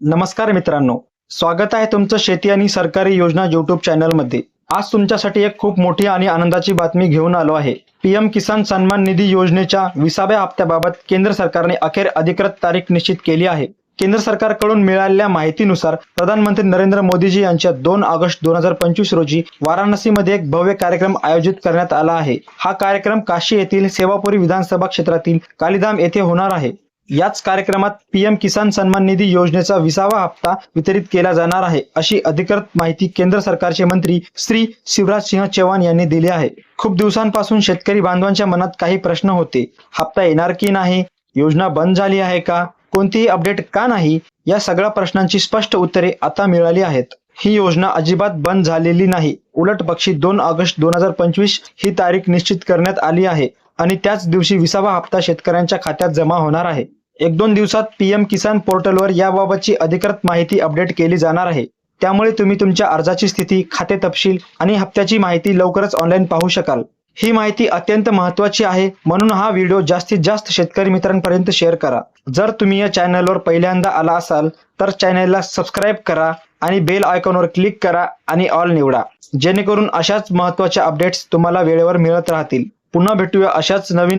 नमस्कार मित्रांनो. स्वागत आहे तुमचं शेती आणि सरकारी योजना युट्यूब चॅनलमध्ये आज तुमच्यासाठी एक खूप मोठी आणि आनंदाची बातमी घेऊन आलो आहे. पीएम किसान सन्मान निधी योजनेच्या विसाव्या हप्त्याबाबत केंद्र सरकारने अखेर अधिकृत तारीख निश्चित केली आहे. केंद्र सरकारकडून मिळालेल्या माहितीनुसार प्रधानमंत्री नरेंद्र मोदीजी यांच्या दोन ऑगस्ट दोन हजार पंचवीस रोजी वाराणसीमध्ये एक भव्य कार्यक्रम आयोजित करण्यात आला आहे. हा कार्यक्रम काशी येथील सेवापुरी विधानसभा क्षेत्रातील कालीधाम येथे होणार आहे. याच कार्यक्रमात पीएम किसान सन्मान निधी योजनेचा विसावा हप्ता वितरित केला जाणार आहे अशी अधिकृत माहिती केंद्र सरकारचे मंत्री श्री शिवराज सिंह चौहान यांनी दिली आहे. खूप दिवसांपासून शेतकरी बांधवांच्या मनात काही प्रश्न होते. हप्ता येणार की नाही? योजना बंद झाली आहे का? कोणतीही अपडेट का नाही? या सगळ्या प्रश्नांची स्पष्ट उत्तरे आता मिळाली आहेत. ही योजना अजिबात बंद झालेली नाही. उलट पक्षी दोन ऑगस्ट दोन हजार पंचवीस ही तारीख निश्चित करण्यात आली आहे आणि त्याच दिवशी विसावा हप्ता शेतकऱ्यांच्या खात्यात जमा होणार आहे. एक दोन दिवसात पीएम किसान पोर्टलवर याबाबतची अधिकृत माहिती अपडेट केली जाणार आहे. त्यामुळे तुम्ही तुमच्या अर्जाची स्थिती खाते तपशील आणि हप्त्याची माहिती लवकरच ऑनलाईन पाहू शकाल. ही माहिती अत्यंत महत्वाची आहे म्हणून हा व्हिडिओ जास्तीत जास्त शेतकरी मित्रांपर्यंत शेअर करा. जर तुम्ही या चॅनलवर पहिल्यांदा आला असाल तर चॅनलला सबस्क्राईब करा आणि बेल आयकॉनवर क्लिक करा आणि ऑल निवडा. जेणेकरून अशाच महत्त्वाच्या अपडेट्स तुम्हाला वेळेवर मिळत राहतील. पुन्हा भेटूया अशाच नवीन